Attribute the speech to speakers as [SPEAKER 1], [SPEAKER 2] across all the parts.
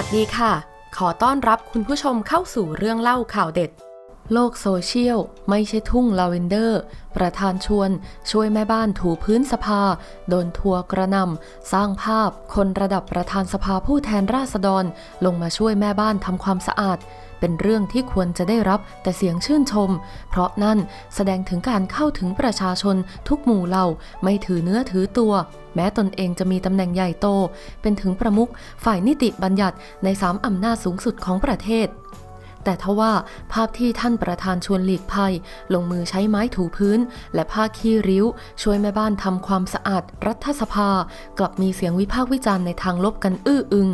[SPEAKER 1] วัสดีค่ะ ขอต้อนรับคุณผู้ชมเข้าสู่เรื่องเล่าข่าวเด็ด โลกโซเชียล ไม่ใช่ทุ่งลาเวนเดอร์ ประธานชวน ช่วยแม่บ้านถูพื้นสภา โดนทัวกระนำสร้างภาพ คนระดับประธานสภาผู้แทนราษฎร ลงมาช่วยแม่บ้านทำความสะอาด เป็นเรื่องที่ควรจะได้รับแต่เสียงชื่นชม เพราะนั่นแสดงถึงการเข้าถึงประชาชนทุกหมู่เหล่าไม่ถือเนื้อถือตัว แม้ตนเองจะมีตำแหน่งใหญ่โต เป็นถึงประมุขฝ่ายนิติบัญญัติในสามอำนาจสูงสุดของประเทศแต่ทว่าภาพที่ท่านประธานชวนหลีกภัย ลงมือใช้ไม้ถูพื้น และผ้าขี้ริ้ว ช่วยแม่บ้านทำความสะอาดรัฐสภา กลับมีเสียงวิพากษ์วิจารณ์ในทางลบกันอื้ออึง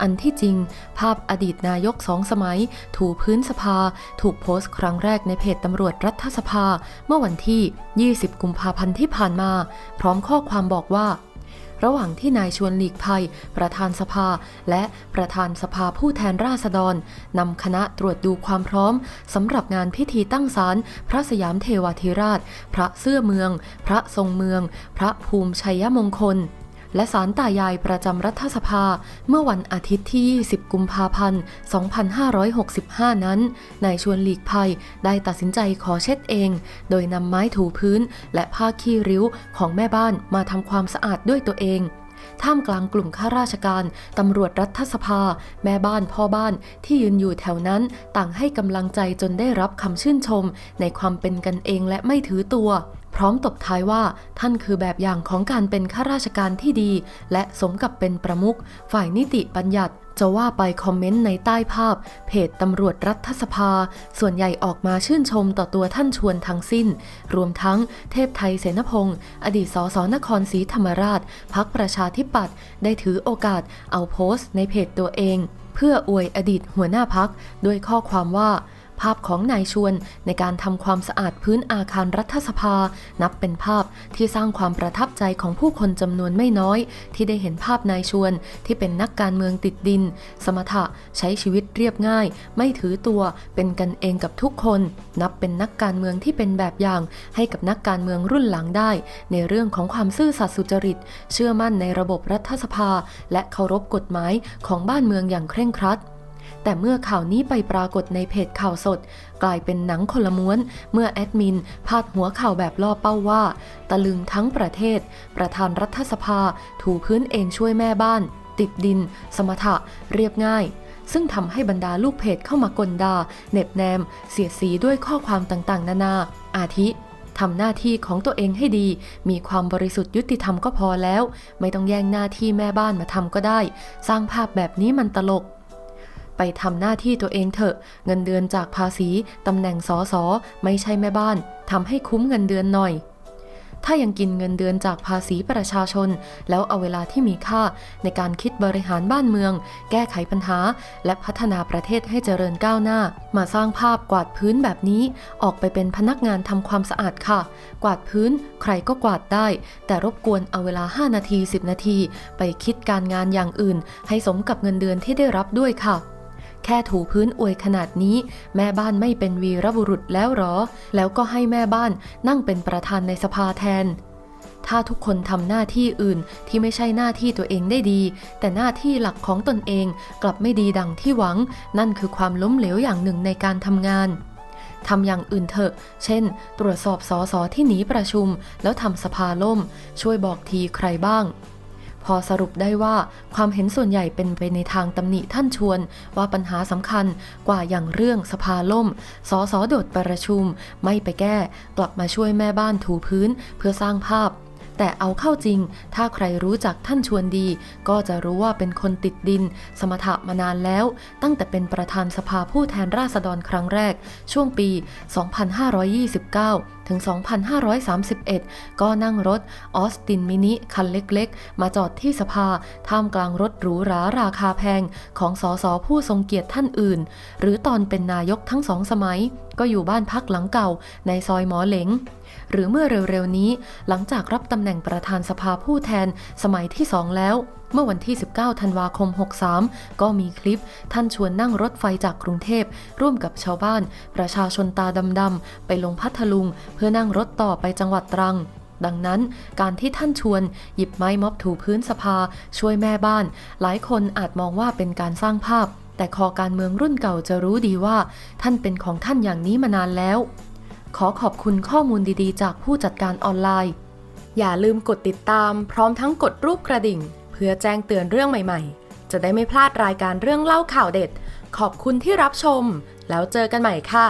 [SPEAKER 1] อันที่จริง ภาพอดีตนายกสองสมัย ถูพื้นสภา ถูกโพสต์ครั้งแรกในเพจตำรวจรัฐสภา เมื่อวันที่ 20 กุมภาพันธ์ที่ผ่านมา พร้อมข้อความบอกว่าระหว่างที่นายชวนหลีกภัย ประธานสภา และประธานสภาผู้แทนราษฎรนำคณะตรวจดูความพร้อมสำหรับงานพิธีตั้งศาลพระสยามเทวาธิราช พระเสื้อเมือง พระทรงเมือง พระภูมิชัยมงคล และสารตายายประจำรัฐสภาเมื่อวันอาทิตย์ที่ 20 กุมภาพันธ์ 2565 นั้น นายชวนหลีกภัยได้ตัดสินใจขอเช็ดเอง โดยนำไม้ถูพื้น และผ้าขี้ริ้วของแม่บ้านมาทำความสะอาดด้วยตัวเองท่ามกลางกลุ่มข้าราชการ ตำรวจรัฐสภา แม่บ้านพ่อบ้านที่ยืนอยู่แถวนั้นต่างให้กำลังใจจนได้รับคำชื่นชม ในความเป็นกันเองและไม่ถือตัว ร้อมตบท้ายว่าท่านคือแบบอย่างของการเป็นข้าราชการที่ดี และสมกับเป็นประมุขฝ่ายนิติบัญญัติจะว่าไปคอมเมนต์ในใต้ภาพ เพจตำรวจรัฐสภา ส่วนใหญ่ออกมาชื่นชมต่อตัวท่านชวนทั้งสิ้น รวมทั้งเทพไทยเสนพงศ์อดีตสสนครศรีธรรมราช พักประชาธิปัตย์ได้ถือโอกาสเอาโพสต์ในเพจตัวเอง เพื่ออวยอดีตหัวหน้าพักด้วยข้อความว่า ภาพของนายชวนในการทำความสะอาดพื้นอาคารรัฐสภา นับเป็นภาพที่สร้างความประทับใจของผู้คนจำนวนไม่น้อย ที่ได้เห็นภาพนายชวนที่เป็นนักการเมืองติดดิน สมถะใช้ชีวิตเรียบง่าย ไม่ถือตัวเป็นกันเองกับทุกคน นับเป็นนักการเมืองที่เป็นแบบอย่าง ให้กับนักการเมืองรุ่นหลังได้ ในเรื่องของความซื่อสัตย์สุจริต เชื่อมั่นในระบบรัฐสภา และเคารพกฎหมายของบ้านเมืองอย่างเคร่งครัด แต่เมื่อข่าวนี้ไปปรากฏในเพจข่าวสด กลายเป็นหนังคนละม้วน เมื่อแอดมินพาดหัวข่าวแบบล่อเป้าว่า ตะลึงทั้งประเทศ ประธานรัฐสภา ถูพื้นเองช่วยแม่บ้าน ติดดิน สมถะ เรียบง่ายซึ่งทำให้บรรดาลูกเพจเข้ามากลดาเน็บแนม เสียดสีด้วยข้อความต่างๆ นานา อาทิ ทำหน้าที่ของตัวเองให้ดี มีความบริสุทธิ์ยุติธรรมก็พอแล้ว ไม่ต้องแย่งหน้าที่แม่บ้านมาทำก็ได้ สร้างภาพแบบนี้มันตลก ไปทำหน้าที่ตัวเองเถอะ เงินเดือนจากภาษีตำแหน่งสอสอไม่ใช่แม่บ้านทำให้คุ้มเงินเดือนหน่อย ถ้ายังกินเงินเดือนจากภาษีประชาชน แล้วเอาเวลาที่มีค่าในการคิดบริหารบ้านเมือง แก้ไขปัญหา และพัฒนาประเทศให้เจริญก้าวหน้า มาสร้างภาพกวาดพื้นแบบนี้ออกไปเป็นพนักงานทำความสะอาดค่ะ กวาดพื้นใครก็กวาดได้ แต่รบกวนเอาเวลา 5 นาที 10 นาที ไปคิดการงานอย่างอื่น ให้สมกับเงินเดือนที่ได้รับด้วยค่ะ แค่ถูพื้นอวยขนาดนี้ แม่บ้านไม่เป็นวีรบุรุษแล้วหรอ แล้วก็ให้แม่บ้านนั่งเป็นประธานในสภาแทน ถ้าทุกคนทำหน้าที่อื่นที่ไม่ใช่หน้าที่ตัวเองได้ดี แต่หน้าที่หลักของตนเองกลับไม่ดีดังที่หวัง นั่นคือความล้มเหลวอย่างหนึ่งในการทำงานทำอย่างอื่นเถอะ เช่น ตรวจสอบสอสอที่หนีประชุม แล้วทำสภาล่ม ช่วยบอกทีใครบ้าง พอสรุปได้ว่าความเห็นส่วนใหญ่เป็นไปในทางตำหนิท่านชวน ว่าปัญหาสำคัญกว่าอย่างเรื่องสภาล่มสอสอโดดประชุม ไม่ไปแก้ กลับมาช่วยแม่บ้านถูพื้นเพื่อสร้างภาพ แต่เอาเข้าจริง ถ้าใครรู้จักท่านชวนดี ก็จะรู้ว่าเป็นคนติดดิน สมถะมานานแล้ว ตั้งแต่เป็นประธานสภาผู้แทนราษฎรครั้งแรก ช่วงปี 2529 ถึง 2531 ก็นั่งรถออสตินมินิคันเล็กๆ มาจอดที่สภา ท่ามกลางรถหรูหราราคาแพงของสสผู้ทรงเกียรติท่านอื่น หรือตอนเป็นนายกทั้งสองสมัย ก็อยู่บ้านพักหลังเก่าในซอยหมอเหลง หรือเมื่อเร็วๆนี้ หลังจากรับตำแหน่งประธานสภาผู้แทนสมัยที่สองแล้ว เมื่อวันที่ 19 ธันวาคม 63 ก็มีคลิป ท่านชวนนั่งรถไฟจากกรุงเทพ ร่วมกับชาวบ้าน ประชาชนตาดำๆไปลงพัทลุง เพื่อนั่งรถต่อไปจังหวัดตรังดังนั้นการที่ท่านชวนหยิบไม้ม็อบถูพื้นสภา ช่วยแม่บ้าน หลายคนอาจมองว่าเป็นการสร้างภาพ แต่คอการเมืองรุ่นเก่าจะรู้ดีว่า ท่านเป็นของท่านอย่างนี้มานานแล้ว ขอขอบคุณข้อมูลดีๆ จากผู้จัดการออนไลน์ อย่าลืมกดติดตาม พร้อมทั้งกดรูปกระดิ่ง เพื่อแจ้งเตือนเรื่องใหม่ๆ จะได้ไม่พลาดรายการเรื่องเล่าข่าวเด็ด ขอบคุณที่รับชม แล้วเจอกันใหม่ค่ะ